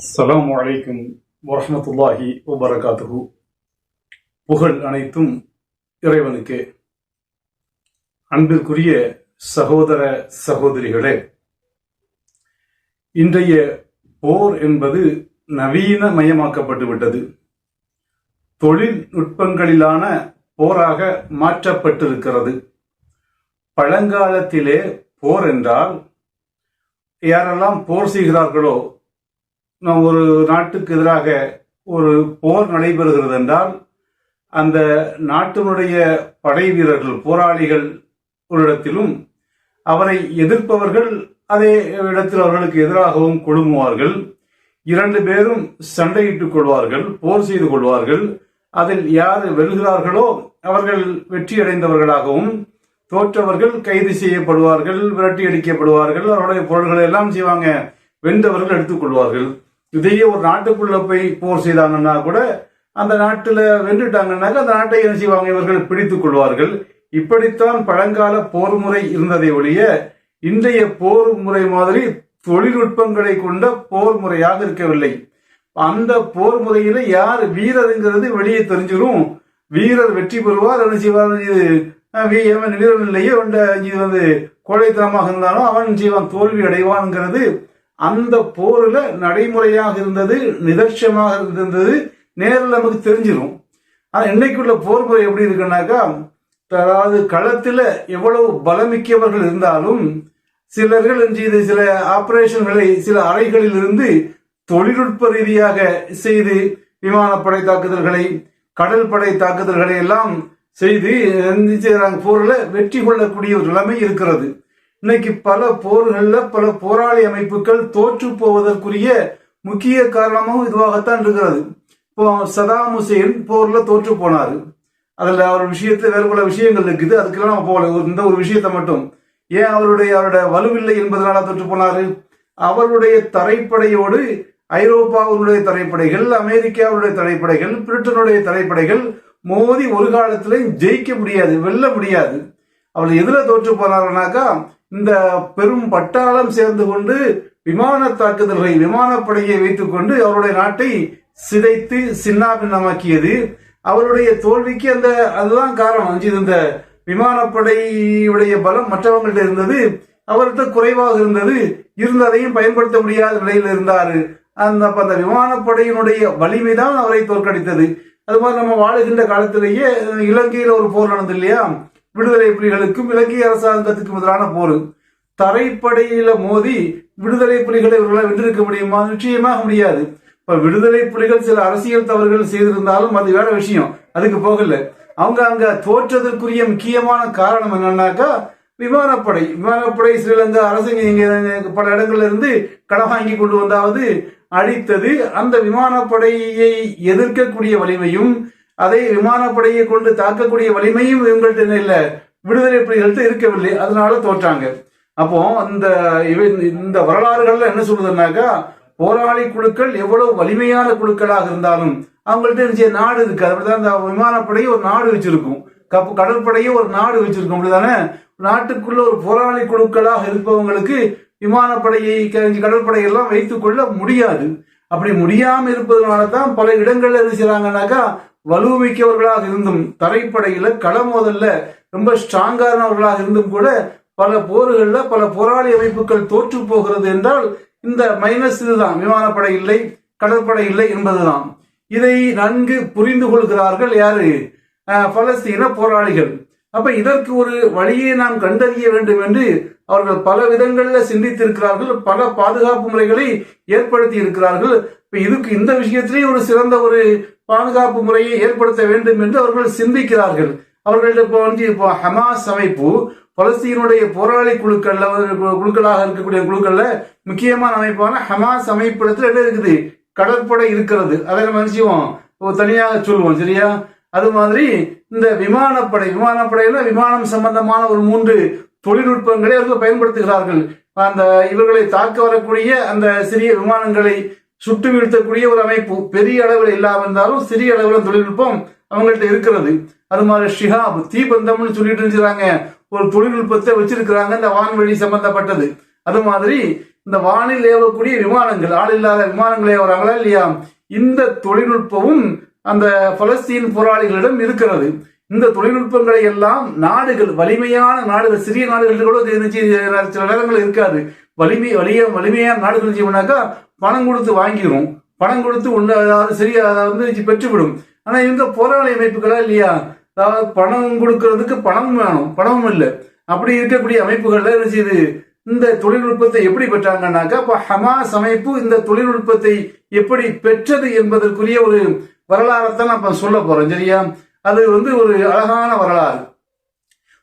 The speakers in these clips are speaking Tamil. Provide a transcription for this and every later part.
அஸ்லாம் வலைக்கும் வரமத்துல்லாஹி வபரகாத்துஹு புகழ் அனைத்தும் இறைவனுக்கே. அன்பிற்குரிய சகோதர சகோதரிகளே இன்றைய போர் என்பது நவீனமயமாக்கப்பட்டு விட்டது. தொழில்நுட்பங்களிலான போராக மாற்றப்பட்டிருக்கிறது. பழங்காலத்திலே போர் என்றால் யாரெல்லாம் போர் செய்கிறார்களோ நாம் ஒரு நாட்டுக்கு எதிராக ஒரு போர் நடைபெறுகிறது என்றால் அந்த நாட்டினுடைய படை வீரர்கள் போராளிகள் ஒரு இடத்திலும் அவரை எதிர்ப்பவர்கள் அதே இடத்தில் அவர்களுக்கு எதிராகவும் கொடுங்குவார்கள் இரண்டு பேரும் சண்டையிட்டுக் கொள்வார்கள் போர் செய்து கொள்வார்கள். அதில் யார் வெல்கிறார்களோ அவர்கள் வெற்றியடைந்தவர்களாகவும் தோற்றவர்கள் கைது செய்யப்படுவார்கள் விரட்டி அடிக்கப்படுவார்கள் அவருடைய பொருள்களை எல்லாம் செய்வாங்க வென்றவர்கள் எடுத்துக்கொள்வார்கள் இதையே ஒரு நாட்டுக்குள்ள போய் போர் செய்தாங்கன்னா கூட அந்த நாட்டில் வென்றுட்டாங்கன்னாக்க அந்த நாட்டை என்ன செய்வாங்க? இவர்கள் பிடித்துக் கொள்வார்கள். இப்படித்தான் பழங்கால போர் முறை இருந்ததை ஒழிய இன்றைய போர் முறை மாதிரி தொழில்நுட்பங்களை கொண்ட போர் முறையாக இருக்கவில்லை. அந்த போர் முறையில யார் வீரருங்கிறது வெளியே தெரிஞ்சிடும் வீரர் வெற்றி பெறுவார். என்ன செய்வார்? இது வீரன் இல்லையே இது வந்து கோழைத்தனமாக இருந்தாலும் அவன் செய்வான் தோல்வி அடைவான்ங்கிறது அந்த போர்ல நடைமுறையாக இருந்தது நிதர்ஷமாக இருந்தது நேரில் நமக்கு தெரிஞ்சிடும் ஆனா இன்னைக்குள்ள போர் முறை எப்படி இருக்குன்னாக்கா அதாவது களத்துல எவ்வளவு பலமிக்கவர்கள் இருந்தாலும் சிலர்கள் என்று சில ஆபரேஷன்களை சில அறைகளில் இருந்து தொழில்நுட்ப ரீதியாக செய்து விமானப்படை தாக்குதல்களை கடல் படை தாக்குதல்களை எல்லாம் செய்து என்ன போர்ல வெற்றி கொள்ளக்கூடிய ஒரு நிலைமை இருக்கிறது. இன்னைக்கு பல போர்கள்ல பல போராளி அமைப்புகள் தோற்று போவதற்குரிய முக்கிய காரணமும் இதுவாகத்தான் இருக்கிறது. இப்போ சதாம் ஹுசேன் போர்ல தோற்று போனாரு. அதுல அவர் விஷயத்துல வேறு பல விஷயங்கள் இருக்குது. அதுக்கெல்லாம் நம்ம போகல. ஒரு- இந்த ஒரு விஷயத்தை மட்டும். ஏன் அவருடைய அவருடைய வலுவில்லை என்பதனால தோற்று போனாரு? அவருடைய தரைப்படையோடு ஐரோப்பாவுடைய தரைப்படைகள் அமெரிக்காவுடைய தரைப்படைகள் பிரிட்டனுடைய தரைப்படைகள் மோதி ஒரு காலத்திலையும் ஜெயிக்க முடியாது வெல்ல முடியாது. அவர் எதில் தோற்று போனாருனாக்கா இந்த பெரும் பட்டாளம் சேர்ந்து கொண்டு விமான தாக்குதல்களை விமானப்படையை வைத்துக் கொண்டு அவருடைய நாட்டை சிதைத்து சின்னாபின்னமாக்கியது அவருடைய தோல்விக்கு அந்த அதுதான் காரணம். இது இந்த விமானப்படையுடைய பலம் மற்றவங்கள்ட்ட இருந்தது அவர்கிட்ட குறைவாக இருந்தது. இருந்ததையும் பயன்படுத்த முடியாத நிலையில் இருந்தாரு. அந்த அந்த விமானப்படையினுடைய வலிமை தான் அவரை தோற்கடித்தது. அது மாதிரி நம்ம வாழுகின்ற காலத்திலேயே இலங்கையில் ஒரு போர் நடந்தது இல்லையா? விடுதலை புலிகளுக்கும் இலங்கை அரசாங்கத்துக்கும் எதிரான போர். தரைப்படையில மோதி விடுதலை புலிகளை இவர்களால் வென்றிருக்க முடியுமா? நிச்சயமாக முடியாது. இப்ப விடுதலை புலிகள் சில அரசியல் தவறுகள் செய்திருந்தாலும் அது வேற விஷயம். அதுக்கு போகல. அவங்க அங்க தோற்றதற்குரிய முக்கியமான காரணம் என்னன்னாக்கா விமானப்படை. விமானப்படை ஸ்ரீலங்கா அரசு இங்க பல இடங்கள்ல இருந்து கடன் வாங்கி கொண்டு வந்தாவது அழித்தது அந்த விமானப்படையை எதிர்க்கக்கூடிய வலிமையும் அதை விமானப்படையை கொண்டு தாக்கக்கூடிய வலிமையும் இவங்கள்ட்ட என்ன இல்ல. விடுதலை புலிகள்கிட்ட இருக்கவில்லை. அதனால தோற்றாங்க. அப்போ இந்த இந்த வரலாறுகள்ல என்ன சொல்லுதுன்னாக்கா போராளி குழுக்கள் எவ்வளவு வலிமையான குழுக்களாக இருந்தாலும் அவங்கள்ட்ட இருந்துச்சு நாடு இருக்கு. அப்படிதான் இந்த விமானப்படையை ஒரு நாடு வச்சிருக்கும். கப்பு கடற்படையும் ஒரு நாடு வச்சிருக்கும். அப்படிதானே? நாட்டுக்குள்ள ஒரு போராளி குழுக்களாக இருப்பவங்களுக்கு விமானப்படையை கடற்படையெல்லாம் கடற்படை எல்லாம் வைத்துக் கொள்ள முடியாது. அப்படி முடியாம இருப்பதனால தான் பல இடங்கள்ல என்ன வலுமிக்கவர்களாக இருந்தும் தரைப்படையில களமோதல்ல ரொம்ப ஸ்ட்ராங்கானவர்களாக இருந்தும் கூட பல போர்களில் பல போராளி அமைப்புகள் தோற்று போகிறது என்றால் இந்த மைனஸ் இதுதான். விமானப்படை இல்லை கடற்படை இல்லை என்பதுதான். இதை நன்கு புரிந்து கொள்கிறார்கள் யாரு? பலஸ்தீன போராளிகள். அப்ப இதற்கு ஒரு வழியை நாம் கண்டறிய வேண்டும் என்று அவர்கள் பல விதங்கள்ல சிந்தித்திருக்கிறார்கள் பல பாதுகாப்பு முறைகளை ஏற்படுத்தி இருக்கிறார்கள். இப்ப இதுக்கு இந்த விஷயத்திலேயே ஒரு சிறந்த ஒரு பாதுகாப்பு முறையை ஏற்படுத்த வேண்டும் என்று அவர்கள் சிந்திக்கிறார்கள். அவர்கள்ட்ட இப்போ வந்து இப்போ ஹமாஸ் அமைப்பு பலஸ்தீனுடைய போராளி குழுக்கள்ல குழுக்களாக இருக்கக்கூடிய குழுக்கள்ல முக்கியமான அமைப்பான ஹமாஸ் அமைப்பிடத்துல என்ன இருக்குது? கடற்படை இருக்கிறது. அதை நம்ம நினைச்சுவோம் தனியாக சொல்லுவோம் சரியா? அது மாதிரி இந்த விமானப்படை விமானப்படையில விமானம் சம்பந்தமான ஒரு மூன்று தொழில்நுட்பங்களை அவர்கள் பயன்படுத்துகிறார்கள். அந்த இவர்களை தாக்க வரக்கூடிய அந்த சிறிய விமானங்களை சுட்டு வீழ்த்தக்கூடிய ஒரு அமைப்பு பெரிய அளவில் இல்லாமல் இருந்தாலும் சிறிய அளவில் தொழில்நுட்பம் அவங்கள்ட்ட இருக்கிறது. அது மாதிரி ஷிஹாப் தீபந்தம்னு சொல்லிட்டு இருக்கிறாங்க. ஒரு தொழில்நுட்பத்தை வச்சிருக்கிறாங்க இந்த வான்வெளி சம்பந்தப்பட்டது. அது மாதிரி இந்த வானில் ஏவக்கூடிய விமானங்கள் ஆள் இல்லாத விமானங்கள் ஏவுறாங்களா இல்லையா? இந்த தொழில்நுட்பமும் அந்த பலஸ்தீன் போராளிகளிடம் இருக்கிறது. இந்த தொழில்நுட்பங்களை எல்லாம் நாடுகள் வலிமையான நாடுகள் சிறிய நாடுகள் கூட இருந்துச்சு சில நேரங்கள் இருக்காது. வலிமை வலிய வலிமையான நாடுகள் செய்யணும்னாக்கா பணம் கொடுத்து வாங்கிடும் பணம் கொடுத்து ஒன்று அதாவது சரியா வந்து பெற்றுவிடும். ஆனா இவங்க போராளி அமைப்புகளா இல்லையா? அதாவது பணம் கொடுக்கறதுக்கு பணமும் வேணும். பணமும் இல்லை. அப்படி இருக்கக்கூடிய அமைப்புகள்ல என்ன செய்யுது இந்த தொழில்நுட்பத்தை எப்படி பெற்றாங்கன்னாக்கா இப்ப ஹமாஸ் அமைப்பு இந்த தொழில்நுட்பத்தை எப்படி பெற்றது என்பதற்குரிய ஒரு வரலாறைத்தான் நான் சொல்ல போறேன் சரியா? அது வந்து ஒரு அழகான வரலாறு.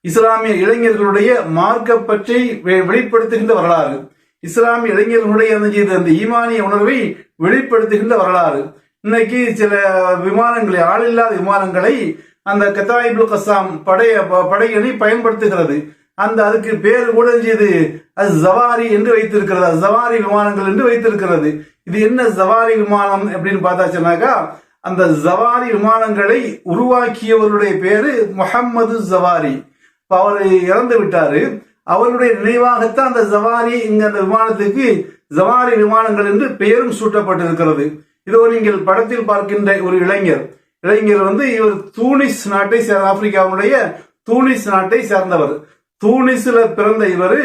இஸ்லாமிய இளைஞர்களுடைய மார்க்க பற்றி வெ- வெளிப்படுத்துகின்ற வரலாறு. இஸ்லாமிய இளைஞர்களுடைய அந்த அந்த ஈமானிய உணர்வை வெளிப்படுத்துகின்ற வரலாறு. இன்னைக்கு சில விமானங்களை ஆளில்லாத விமானங்களை அந்த கத்தாயிபுல் கசாம் படைய ப- படையணி பயன்படுத்துகிறது. அந்த அதுக்கு பேர் கூட இது அது ஜவாரி என்று வைத்திருக்கிறது. அது ஜவாரி விமானங்கள் என்று வைத்திருக்கிறது. இது என்ன ஜவாரி விமானம் அப்படின்னு பார்த்தாச்சுனாக்கா அந்த ஜவாரி விமானங்களை உருவாக்கியவருடைய பேரு முஹம்மது ஜவாரி அவர் இறந்து விட்டாரு. அவருடைய நினைவாகத்தான் அந்த ஜவாரி இங்க அந்த விமானத்துக்கு ஜவாரி விமானங்கள் என்று பெயரும் சூட்டப்பட்டிருக்கிறது. இதோ நீங்கள் படத்தில் பார்க்கின்ற ஒரு இளைஞர். இளைஞர் வந்து இவர் தூனிஸ் நாட்டை சேர்ந்த ஆப்பிரிக்காவுடைய தூனிஸ் நாட்டை சேர்ந்தவர். தூனிஸ்ல பிறந்த இவர்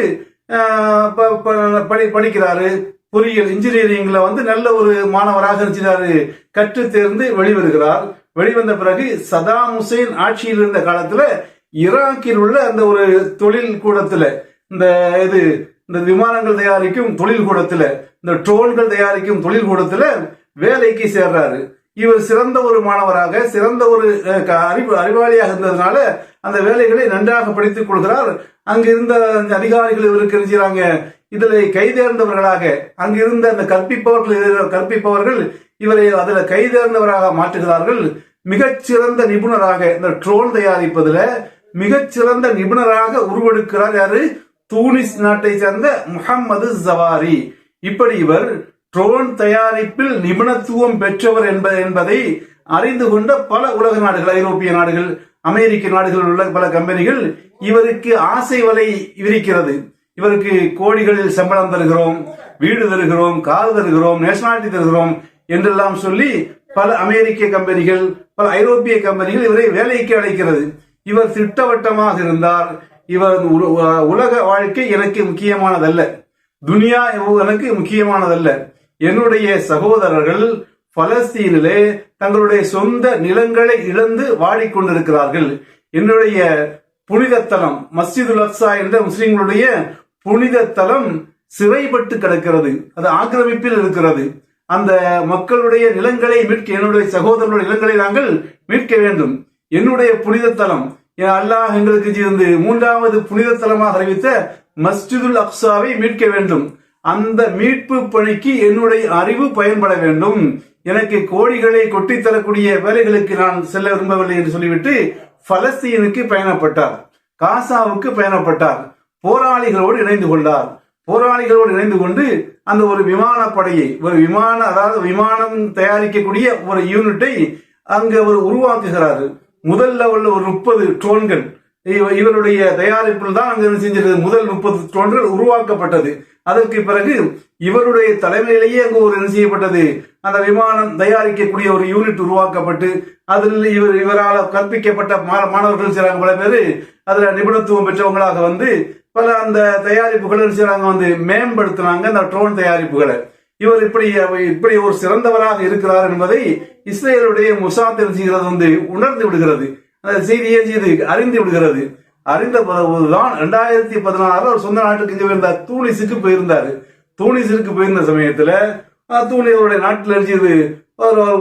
படி படிக்கிறாரு பொறியியல் இன்ஜினியரிங்ல வந்து நல்ல ஒரு மாணவராக இருக்கிறாரு. கற்று தேர்ந்து வெளிவருகிறார். வெளிவந்த பிறகு சதாம் ஹுசேன் ஆட்சியில் இருந்த காலத்துல ஈராக்கில் உள்ள அந்த ஒரு தொழில் கூடத்துல இந்த இது இந்த விமானங்கள் தயாரிக்கும் தொழில் கூடத்துல இந்த ட்ரோன்கள் தயாரிக்கும் தொழில் கூடத்துல வேலைக்கு சேர்றாரு. இவர் சிறந்த ஒரு மாணவராக சிறந்த ஒரு அறிவு அறிவாளியாக இருந்ததுனால அந்த வேலைகளை நன்றாக படித்துக் கொள்கிறார். அங்கிருந்த அந்த அதிகாரிகள் இவருக்கு இருக்கிறாங்க இதில் கைதேர்ந்தவர்களாக அங்கிருந்த அந்த கற்பிப்பவர்கள் கற்பிப்பவர்கள் இவரை அதில் கைதேர்ந்தவராக மாற்றுகிறார்கள். மிகச்சிறந்த நிபுணராக இந்த ட்ரோன் தயாரிப்பதில் மிகச்சிறந்த நிபுணராக உருவெடுக்கிறார் யாரு? தூனிஸ் நாட்டை சேர்ந்த முகம்மது ஜவாரி. இப்படி இவர் ட்ரோன் தயாரிப்பில் நிபுணத்துவம் பெற்றவர் என்பதை அறிந்து கொண்ட பல உலக நாடுகள் ஐரோப்பிய நாடுகள் அமெரிக்க நாடுகளில் உள்ள பல கம்பெனிகள் இவருக்கு ஆசை வலை விரிக்கிறது. இவருக்கு கோடிகளில் சம்பளம் தருகிறோம் வீடு தருகிறோம் கார் தருகிறோம் நேஷனாலிட்டி தருகிறோம் என்றெல்லாம் சொல்லி பல அமெரிக்க கம்பெனிகள் பல ஐரோப்பிய கம்பெனிகள் இவரை வேலைக்கு அழைக்கிறது. இவர் திட்டவட்டமாக இருந்தார். இவர் உலக வாழ்க்கை எனக்கு முக்கியமானதல்ல. துனியா எனக்கு முக்கியமானதல்ல. என்னுடைய சகோதரர்கள் பலஸ்தீனிலே தங்களுடைய சொந்த நிலங்களை இழந்து வாடிக்கொண்டிருக்கிறார்கள். என்னுடைய புனித தலம் மஸ்ஜிதுல் அக்ஸா என்ற முஸ்லிம்களுடைய புனித தலம் சிறைப்பட்டு கிடக்கிறது. அது ஆக்கிரமிப்பில் இருக்கிறது. அந்த மக்களுடைய நிலங்களை மீட்க என்னுடைய சகோதரனுடைய நிலங்களை நாங்கள் மீட்க வேண்டும். என்னுடைய புனித தலம் அல்லாஹ் எங்களுக்கு இருந்து மூன்றாவது புனித தலமாக அறிவித்த மஸ்ஜிதுல் அக்ஸாவை மீட்க வேண்டும். அந்த மீட்பு பணிக்கு என்னுடைய அறிவு பயன்பட வேண்டும். எனக்கு கோடிகளை கொட்டி தரக்கூடிய வேலைகளுக்கு நான் செல்ல விரும்பவில்லை என்று சொல்லிவிட்டு பலஸ்தீனுக்கு பயணப்பட்டார். காசாவுக்கு பயணப்பட்டார். போராளிகளோடு இணைந்து கொண்டார். போராளிகளோடு இணைந்து கொண்டு அந்த ஒரு விமானப்படையை ஒரு விமான அதாவது விமானம் தயாரிக்கக்கூடிய ஒரு யூனிட்டை அங்க அவர் உருவாக்குகிறாரு. முதல் லெவல்ல ஒரு முப்பது ட்ரோன்கள். இவருடைய தயாரிப்பில் தான் அங்கு செஞ்சது முதல் முப்பது ட்ரோன்கள் உருவாக்கப்பட்டது. அதற்கு பிறகு இவருடைய தலைமையிலேயே அங்கு ஒரு என்ன செய்யப்பட்டது? அந்த விமானம் தயாரிக்கக்கூடிய ஒரு யூனிட் உருவாக்கப்பட்டு அதில் இவர் இவரால் கற்பிக்கப்பட்ட மா- மாணவர்கள் செய்றாங்க பல பேர். அதுல நிபுணத்துவம் பெற்றவங்களாக வந்து பல அந்த தயாரிப்புகளை செய்கிறாங்க செய்றாங்க? வந்து மேம்படுத்தினாங்க அந்த ட்ரோன் தயாரிப்புகளை. இவர் இப்படி இப்படி ஒரு சிறந்தவராக இருக்கிறார் என்பதை இஸ்ரேலுடைய முசாத் செய்கிறது? வந்து உணர்ந்து விடுகிறது. அந்த செய்தியை செய்து அறிந்து விடுகிறது. அறிந்த தான் ரெண்டாயிரத்தி பதினாறுல அவர் சொந்த நாட்டுக்கு இங்கே போயிருந்தார் தூனிஸுக்கு போயிருந்தாரு. தூனிஸுக்கு போயிருந்த சமயத்துல தூணி அவருடைய நாட்டில் இருந்தது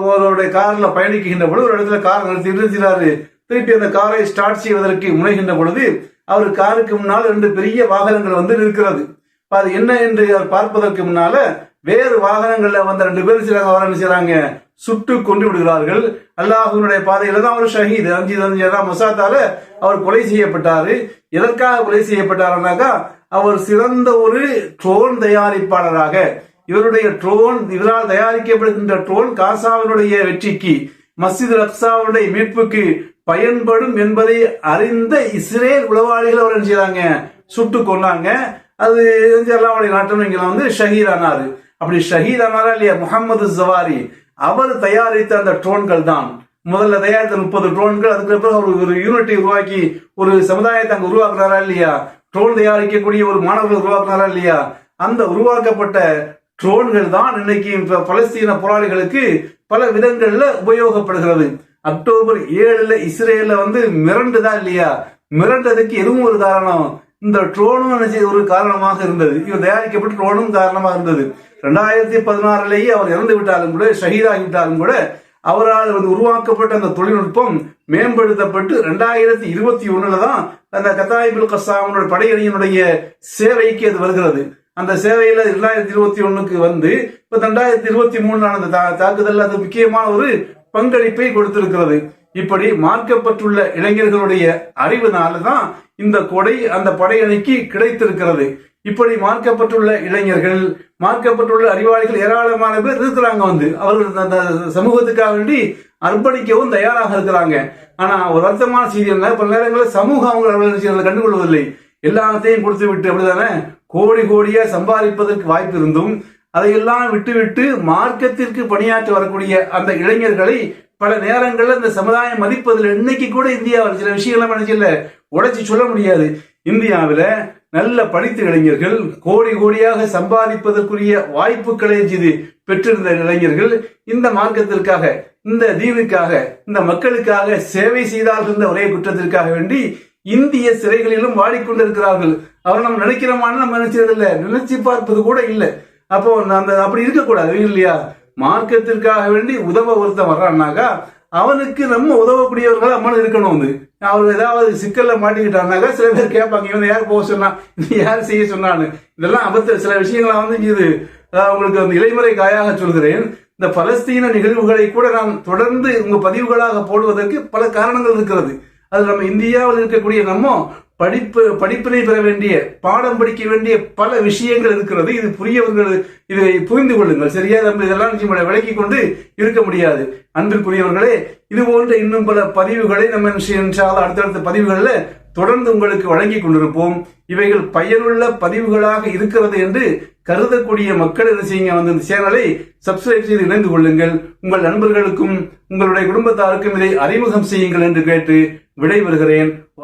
அவருடைய கார்ல பயணிக்கின்ற பொழுது ஒரு இடத்துல கார் நிறுத்தி நிறுத்தினாரு. திருப்பி அந்த காரை ஸ்டார்ட் செய்வதற்கு முனைகின்ற பொழுது அவர் காருக்கு முன்னால் ரெண்டு பெரிய வாகனங்கள் வந்து நிற்கிறது. அது என்ன என்று அவர் பார்ப்பதற்கு முன்னால வேறு வாகனங்கள்ல வந்த ரெண்டு பேர் செய்யறாங்க அவர் என்ன செய்யறாங்க சுட்டு கொண்டு விடுகிறார்கள். அல்லாஹுவினுடைய பாதையில தான் அவர் ஷஹீத். அஞ்சு அஞ்சு மொசாத்தால அவர் கொலை செய்யப்பட்டாரு. எதற்காக கொலை செய்யப்பட்டாருனாக்கா அவர் சிறந்த ஒரு ட்ரோன் தயாரிப்பாளராக இவருடைய ட்ரோன் இவரால் தயாரிக்கப்படுகின்ற ட்ரோன் காசாவினுடைய வெற்றிக்கு மஸ்ஜித் ரக்சாவுடைய மீட்புக்கு பயன்படும் என்பதை அறிந்த இஸ்ரேல் உளவாளிகள் அவர் என்ன சுட்டு கொண்டாங்க அது அல்லாவுடைய நாட்டம் இங்க வந்து ஷஹீர் ஆனாரு அப்படி ஷஹீத் ஆனாரா இல்லையா? முகமது ஜவாரி. அவர் தயாரித்த அந்த ட்ரோன்கள் தான். முதல்ல தயாரித்த முப்பது ட்ரோன்கள் அதுக்கு பிறகு அவர் ஒரு யூனிட்டை உருவாக்கி ஒரு சமுதாயத்தை அங்கே உருவாக்குறாரா இல்லையா? ட்ரோன் தயாரிக்கக்கூடிய ஒரு மாணவர்கள் உருவாக்குனாரா இல்லையா? அந்த உருவாக்கப்பட்ட ட்ரோன்கள் தான் இன்னைக்கு பலஸ்தீன போராளிகளுக்கு பல விதங்கள்ல உபயோகப்படுகிறது. அக்டோபர் ஏழுல இஸ்ரேல வந்து மிரண்டுதா இல்லையா? மிரண்டதுக்கு எதுவும் ஒரு காரணம். இந்த ட்ரோனும் நினைச்ச ஒரு காரணமாக இருந்தது. இவர் தயாரிக்கப்பட்ட ட்ரோனும் காரணமாக இருந்தது. ரெண்டாயிரத்தி பதினாறுலேயே அவர் இறந்து விட்டாலும் கூட ஷஹீதாகிவிட்டாலும் கூட அவரால் வந்து உருவாக்கப்பட்ட அந்த தொழில்நுட்பம் மேம்படுத்தப்பட்டு ரெண்டாயிரத்தி இருபத்தி ஒண்ணுல தான் அந்த கத்தாயிபுல் கசாமனுடைய படையணியினுடைய சேவைக்கு அது வருகிறது. அந்த சேவையில இரண்டாயிரத்தி இருபத்தி ஒண்ணுக்கு வந்து இப்ப ரெண்டாயிரத்தி இருபத்தி மூணு அந்த தா- தாக்குதல் அது முக்கியமான ஒரு பங்களிப்பை கொடுத்திருக்கிறது. இப்படி மார்க்கப்பட்டுள்ள இளைஞர்களுடைய அறிவுனால தான் இந்த கொடை அந்த படையணிக்கு கிடைத்திருக்கிறது. இப்படி மார்க்கப்பட்டுள்ள இளைஞர்கள் மார்க்கப்பட்டுள்ள அறிவாளிகள் ஏராளமான பேர் இருக்கிறாங்க வந்து. அவர்கள் அந்த சமூகத்துக்காக வேண்டி அர்ப்பணிக்கவும் தயாராக இருக்கிறாங்க. ஆனா ஒரு வருத்தமான செய்தி என்ன? பல நேரங்களில் சமூகம் அவங்க கண்டுகொள்வதில்லை. எல்லாத்தையும் கொடுத்து விட்டு அப்படிதானே கோடி கோடியா சம்பாதிப்பதற்கு வாய்ப்பு இருந்தும் அதையெல்லாம் விட்டுவிட்டு மார்க்கத்திற்கு பணியாற்றி வரக்கூடிய அந்த இளைஞர்களை பல நேரங்கள்ல இந்த சமுதாயம் மதிப்பதில் இன்னைக்கு கூட இந்தியாவில் சில விஷயங்கள் நினைச்சில்ல உடைச்சு சொல்ல முடியாது. இந்தியாவில நல்ல படித்த இளைஞர்கள் கோடி கோடியாக சம்பாதிப்பதற்குரிய வாய்ப்புகளை இது பெற்றிருந்த இளைஞர்கள் இந்த மார்க்கத்திற்காக இந்த தீனுக்காக இந்த மக்களுக்காக சேவை செய்தார்கள் என்ற ஒரே குற்றத்திற்காக வேண்டி இந்திய சிறைகளிலும் வாடிக்கொண்டிருக்கிறார்கள். அவர் நம்ம நினைக்கிறோமான்னு நம்ம நினைச்சதில்லை. நினைச்சு பார்ப்பது கூட இல்லை. அப்போ அந்த அப்படி இருக்கக்கூடாது இல்லையா? மார்க்கத்திற்காக வேண்டி உதவ ஒருத்தன் வர்றான்னாக்கா அவனுக்கு நம்ம உதவக்கூடியவர்களா நம்ம இருக்கணும் வந்து அவர் ஏதாவது சிக்கல்ல மாட்டிக்கிட்டாருனாக்கா சில பேர் கேட்பாங்க இவன் யார் போக சொன்னா? யார் செய்ய சொன்னான்னு? இதெல்லாம் அபத்த சில விஷயங்கள வந்து இது உங்களுக்கு அந்த இளைமுறை காயாக சொல்கிறேன். இந்த பலஸ்தீன நிகழ்வுகளை கூட நாம் தொடர்ந்து உங்க பதிவுகளாக போடுவதற்கு பல காரணங்கள் இருக்கிறது. அது நம்ம இந்தியாவில் இருக்கக்கூடிய நம்ம படிப்பு படிப்பினை பெற வேண்டிய பாடம் படிக்க வேண்டிய பல விஷயங்கள் இருக்கிறது. இது புரியவர்கள் இதை புரிந்து கொள்ளுங்கள். சரியா? நம்ம இதெல்லாம் நம்மளை விளக்கி கொண்டு இருக்க முடியாது. அன்பிற்குரியவர்களே இது போன்ற இன்னும் பல பதிவுகளை நம்ம என்றால் அடுத்தடுத்த பதிவுகளில் தொடர்ந்து உங்களுக்கு வழங்கி கொண்டிருப்போம். இவைகள் பயனுள்ள பதிவுகளாக இருக்கிறது என்று கருதக்கூடிய மக்கள் என்ன செய்யுங்க வந்து இந்த சேனலை சப்ஸ்கிரைப் செய்து இணைந்து கொள்ளுங்கள். உங்கள் நண்பர்களுக்கும் உங்களுடைய குடும்பத்தாருக்கும் இதை அறிமுகம் செய்யுங்கள் என்று கேட்டு விடைபெறுகிறேன்.